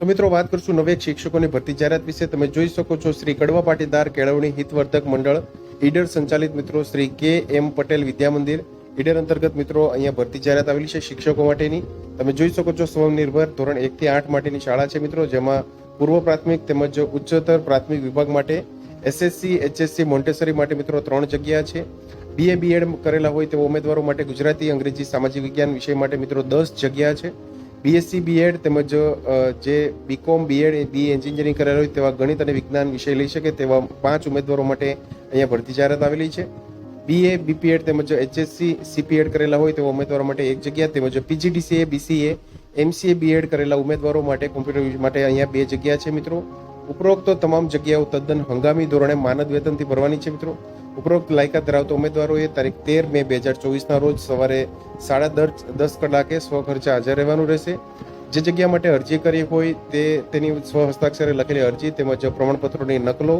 તો મિત્રો વાત કરશું નવે શિક્ષકોની ભરતી જાહેરાત વિશે. તમે જોઈ શકો છો શ્રી કડવા પાટીદાર કેળવણી હિતવર્ધક મંડળ, ઈડર સંચાલિત મિત્રો શ્રી કે એમ પટેલ વિદ્યા મંદિર. ઈડર અંતર્ગત મિત્રો અહીંયા ભરતી જાહેરાત આવેલી છે શિક્ષકો માટેની. તમે જોઈ શકો છો સ્વનિર્ભર ધોરણ એક થી આઠ માટેની શાળા છે મિત્રો, જેમાં પૂર્વ પ્રાથમિક તેમજ ઉચ્ચતર પ્રાથમિક વિભાગ માટે એસએસસી એચએસસી મોન્ટેસરી માટે મિત્રો ત્રણ જગ્યા છે. બીએ બીએડ કરેલા હોય તેવા ઉમેદવારો માટે ગુજરાતી, અંગ્રેજી, સામાજિક વિજ્ઞાન વિષય માટે મિત્રો દસ જગ્યા છે. બીએસસી બીએડ તેમજ જે બીકોમ બીએડ બી એન્જિનિયરિંગ કરેલા હોય તેવા ગણિત અને વિજ્ઞાન વિષય લઈ શકે તેવા પાંચ ઉમેદવારો માટે અહીંયા ભરતી જાહેરાત આવેલી છે. બીએ બીપીએડ તેમજ એચએસસી સીપીએડ કરેલા હોય તેવા ઉમેદવારો માટે એક જગ્યા તેમજ પીજીડીસીએ બીસીએ એમસીએ બીએડ કરેલા ઉમેદવારો માટે કોમ્પ્યુટર માટે અહીંયા બે જગ્યા છે મિત્રો. ઉપરોક્ત તમામ જગ્યાઓ તદ્દન હંગામી ધોરણે માનદ વેતનથી ભરવાની છે મિત્રો. ઉપરોક્ત લાયકાત ધરાવતા ઉમેદવારોએ તારીખ તેર મે બે હજાર ચોવીસના રોજ સવારે સાડા દસ દસ કલાકે સ્વખર્ચે હાજર રહેવાનું રહેશે. જે જગ્યા માટે અરજી કરી હોય તે તેની સ્વ હસ્તાક્ષરે લખેલી અરજી તેમજ પ્રમાણપત્રોની નકલો,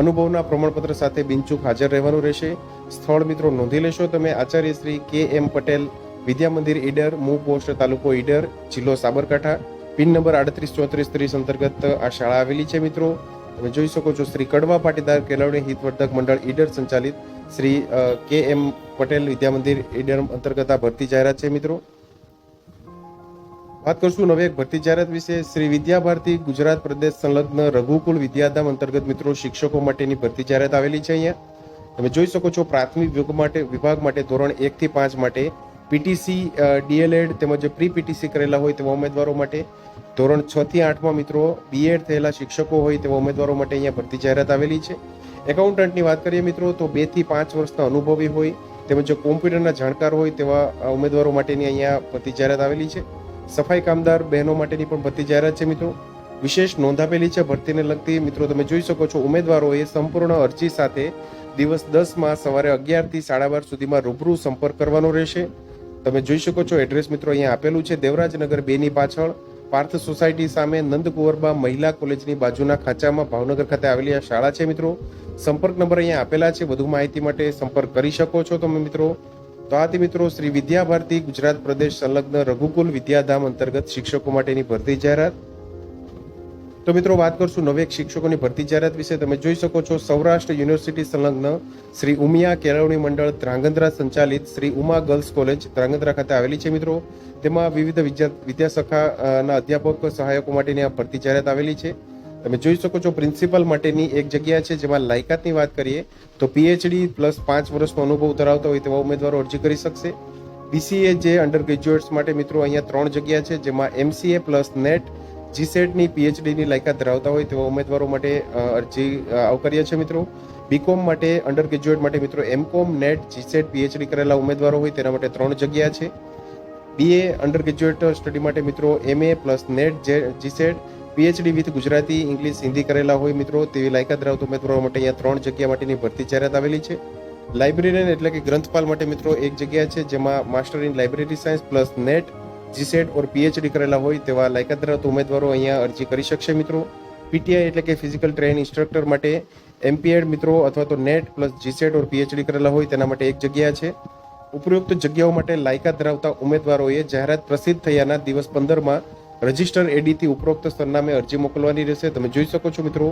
અનુભવના પ્રમાણપત્ર સાથે બિનચૂક હાજર રહેવાનું રહેશે. સ્થળ મિત્રો નોંધી લેશો તમે આચાર્ય શ્રી કે એમ પટેલ, વિદ્યા મંદિર ઈડર મૂ પોસ્ટ તાલુકો ઈડર, જિલ્લો સાબરકાંઠા. પિન નંબર આડત્રીસ ચોત્રીસ ત્રીસ અંતર્ગત આ શાળા આવેલી છે મિત્રો. તમે જોઈ શકો છો શ્રી કડવા પાટીદાર કેળવણી હિતવર્ધક મંડળ ઈડર સંચાલિત શ્રી કે એમ પટેલ વિદ્યા મંદિર ઈડર અંતર્ગત આ ભરતી જાહેરાત છે મિત્રો. વાત કરશું નવે એક ભરતી જાહેરાત વિશે. શ્રી વિદ્યા ભારતી ગુજરાત પ્રદેશ સંલગ્ન રઘુકુલ વિદ્યાધામ અંતર્ગત મિત્રો શિક્ષકો માટેની ભરતી જાહેરાત આવેલી છે અહીંયા. તમે જોઈ શકો છો પ્રાથમિક વિભાગ માટે વિભાગ માટે ધોરણ એક થી પાંચ માટે પીટીસી ડીએલએડ તેમજ પ્રી પીટીસી કરેલા હોય તેવા ઉમેદવારો માટે. ધોરણ છ થી આઠમાં મિત્રો બીએડ થયેલા શિક્ષકો હોય તેવા ઉમેદવારો માટે અહીંયા ભરતી જાહેરાત આવેલી છે. એકાઉન્ટન્ટની વાત કરીએ મિત્રો, તો બેથી પાંચ વર્ષના અનુભવી હોય તેમજ કોમ્પ્યુટરના જાણકાર હોય તેવા ઉમેદવારો માટેની અહીંયા ભરતી જાહેરાત આવેલી છે. સફાઈ કામદાર બહેનો માટેની પણ ભરતી જાહેરાત છે મિત્રો. વિશેષ નોંધ આપેલી છે ભરતીને લગતી. મિત્રો, તમે જોઈ શકો છો ઉમેદવારોએ સંપૂર્ણ અરજી સાથે દિવસ દસમાં સવારે અગિયારથી સાડા બાર સુધીમાં રૂબરૂ સંપર્ક કરવાનો રહેશે. તમે જોઈ શકો છો એડ્રેસ મિત્રો અહીંયા આપેલું છે. દેવરાજનગર બેની પાછળ પાર્થ સોસાયટી સામે નંદકુંવરબા મહિલા કોલેજની બાજુના ખાંચામાં ભાવનગર ખાતે આવેલી આ શાળા છે, મિત્રો. સંપર્ક નંબર અહીંયા આપેલા છે. વધુ માહિતી માટે સંપર્ક કરી શકો છો તમે, મિત્રો. તો આથી, મિત્રો, શ્રી વિદ્યા ભારતી ગુજરાત પ્રદેશ સંલગ્ન રઘુકુલ વિદ્યાધામ અંતર્ગત શિક્ષકો માટેની ભરતી જાહેરાત. તો મિત્રો વાત કરશું નવેક શિક્ષકોની ભરતી જાહેરાત વિશે. તમે જોઈ શકો છો સૌરાષ્ટ્ર યુનિવર્સિટી સંલગ્ન શ્રી ઉમિયા કેળવણી મંડળ ધ્રાંગધ્રા સંચાલિત શ્રી ઉમા ગર્લ્સ કોલેજ ધ્રાંગધ્રા ખાતે આવેલી છે મિત્રો. તેમાં વિવિધ વિદ્યા વિદ્યાશાખાના અધ્યાપક સહાયકો માટેની આ ભરતી જાહેરાત આવેલી છે. તમે જોઈ શકો છો પ્રિન્સિપલ માટેની એક જગ્યા છે જેમાં લાયકાતની વાત કરીએ તો પીએચડી પ્લસ પાંચ વર્ષનો અનુભવ ધરાવતા હોય તેવા ઉમેદવારો અરજી કરી શકશે. બીસીએ જે અંડર ગ્રેજ્યુએટ્સ માટે મિત્રો અહીંયા ત્રણ જગ્યા છે જેમાં એમસીએ પ્લસ નેટ જીસેટની પીએચડીની લાયકાત ધરાવતા હોય તેવા ઉમેદવારો માટે અરજી આવકાર્ય છે મિત્રો. બીકોમ માટે અંડર ગ્રેજ્યુએટ માટે મિત્રો એમકોમ નેટ જીસેટ પીએચડી કરેલા ઉમેદવારો હોય તેના માટે ત્રણ જગ્યા છે. બીએ અંડર ગ્રેજ્યુએટ સ્ટડી માટે મિત્રો એમએ પ્લસ નેટ જે GSET PhD with Gujarati English Hindi કરેલા હોય મિત્રો, તેવી લાયકાત ધરાવતા ઉમેદવારો માટે અહીંયા ત્રણ જગ્યા માટેની ભરતી જાહેરાત આવેલી છે. લાઇબ્રેરિયન એટલે કે ગ્રંથપાલ માટે મિત્રો એક જગ્યા છે, જેમાં master in library science plus NET GSET or PhD કરેલા હોય તેવા લાયકાત ધરાવતા ઉમેદવારો અહીંયા અરજી કરી શકશે મિત્રો. પીટીઆઈ એટલે કે ફિઝિકલ ટ્રેન ઇન્સ્ટ્રક્ટર માટે એમપીએડ મિત્રો અથવા તો NET plus GSET or PhD કરેલા હોય તેના માટે એક જગ્યા છે. ઉપરોક્ત જગ્યાઓ માટે લાયકાત ધરાવતા ઉમેદવારોએ જાહેરાત પ્રસિદ્ધ થયાના દિવસ પંદરમાં રજિસ્ટર એડીથી ઉપરોક્ત સરનામે અરજી મોકલવાની રહેશે. તમે જોઈ શકો છો મિત્રો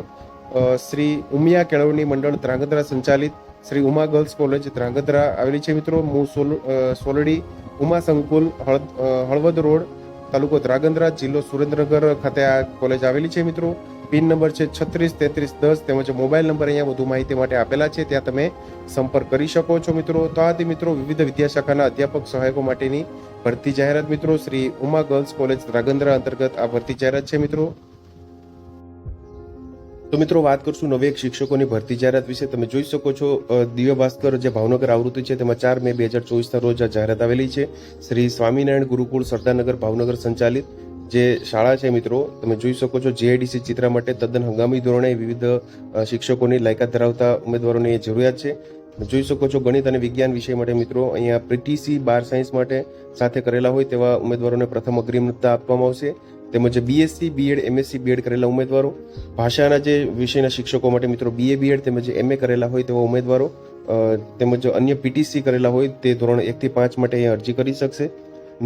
શ્રી ઉમિયા કેળવણી મંડળ ધ્રાંગધ્રા સંચાલિત, શ્રી ઉમા ગર્લ્સ કોલેજ ધ્રાંગધ્રા આવેલી છે મિત્રો. હું સોલ સોલડી ઉમા સંકુલ હળ હળવદ રોડ, તાલુકો ધ્રાંગધ્રા, જિલ્લો સુરેન્દ્રનગર ખાતે આ કોલેજ આવેલી છે મિત્રો. પિન નંબર છે છત્રીસ, તેત્રીસ, દસ, તેમજ મોબાઈલ નંબર અહીંયા વધુ માહિતી માટે આપેલા છે. ત્યાં તમે સંપર્ક કરી શકો છો મિત્રો. તો આથી મિત્રો વિવિધ વિદ્યાશાખાના અધ્યાપક સહાયકો માટેની ભરતી જાહેરાત મિત્રો. શ્રી ઉમા ગર્લ્સ કોલેજ ધ્રાંગધ્રા અંતર્ગત આ ભરતી જાહેરાત છે મિત્રો. તો મિત્રો વાત કરશું નવી એક શિક્ષકોની ભરતી જાહેરાત વિશે. તમે જોઈ શકો છો દિવ્ય ભાસ્કર જે ભાવનગર આવૃત્તિ છે તેમાં ચાર મે બે હજાર ચોવીસના રોજ આ જાહેરાત આવેલી છે. શ્રી સ્વામિનારાયણ ગુરુકુળ સરદારનગર ભાવનગર સંચાલિત જે શાળા છે મિત્રો, તમે જોઈ શકો છો જેઆઈડીસી ચિત્ર માટે તદ્દન હંગામી ધોરણે વિવિધ શિક્ષકોની લાયકાત ધરાવતા ઉમેદવારોની એ જરૂરિયાત છે. જોઈ શકો છો ગણિત અને વિજ્ઞાન વિષય માટે મિત્રો અહીંયા પીટીસી બાર સાયન્સ માટે સાથે કરેલા હોય તેવા ઉમેદવારોને પ્રથમ અગ્રિમતા આપવામાં આવશે. તેમજ બીએસસી બીએડ એમએસસી બીએડ કરેલા ઉમેદવારો, ભાષાના જે વિષયના શિક્ષકો માટે મિત્રો બીએ બીએડ તેમજ એમએ કરેલા હોય તેવા ઉમેદવારો તેમજ અન્ય પીટીસી કરેલા હોય તે ધોરણ એકથી પાંચ માટે અહીંયા અરજી કરી શકશે.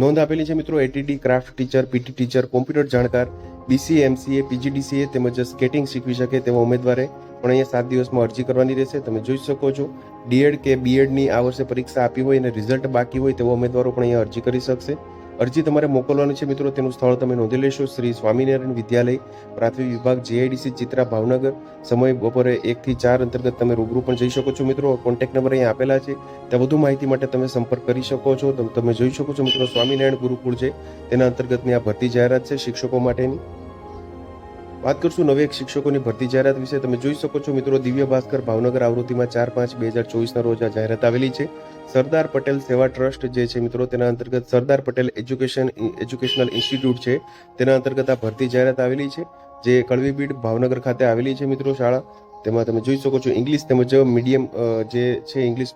નોંધ આપેલી છે મિત્રો ATD craft teacher PT teacher computer જાણકાર બીસી એમસીએ પીજીડીસીએ તેમજ સ્કેટિંગ શીખવી શકે તેવા ઉમેદવારે પણ અહીંયા સાત દિવસમાં અરજી કરવાની રહેશે. તમે જોઈ શકો છો ડીએડ કે બીએડની આ વર્ષે પરીક્ષા આપી હોય અને રિઝલ્ટ બાકી હોય તેવા ઉમેદવારો પણ અહીંયા અરજી કરી શકશે. અરજી તમારે મોકલવાની છે મિત્રો. તેનું સ્થળ તમે નોંધી લેશો. શ્રી સ્વામિનારાયણ વિદ્યાલય, પ્રાથમિક વિભાગ જેઆઈડીસી ચિત્રા, ભાવનગર. સમય બપોરે એકથી ચાર અંતર્ગત તમે રૂબરૂ પણ જઈ શકો છો મિત્રો. કોન્ટેક્ટ નંબર અહીંયા આપેલા છે. ત્યાં વધુ માહિતી માટે તમે સંપર્ક કરી શકો છો. તમે જોઈ શકો છો મિત્રો, સ્વામિનારાયણ ગુરુકુળ છે. તેના અંતર્ગતની આ ભરતી જાહેરાત છે શિક્ષકો માટેની. વાત કરશું નવી એક શિક્ષકોની ભરતી જાહેરાત વિશે. તમે જોઈ શકો છો મિત્રો, દિવ્ય ભાસ્કર ભાવનગર આવૃત્તિમાં ચાર પાંચ બે હજાર ચોવીસના રોજ આ જાહેરાત આવેલી છે. સરદાર પટેલ સેવા ટ્રસ્ટ જે છે મિત્રો, તેના અંતર્ગત Sardar Patel education educational institute છે. તેના અંતર્ગત આ ભરતી જાહેરાત આવેલી છે, જે કળવીબીડ ભાવનગર ખાતે આવેલી છે મિત્રો શાળા. તેમાં તમે જોઈ શકો છો ઇંગ્લિશ તેમજ મીડિયમ જે છે ઇંગ્લિશ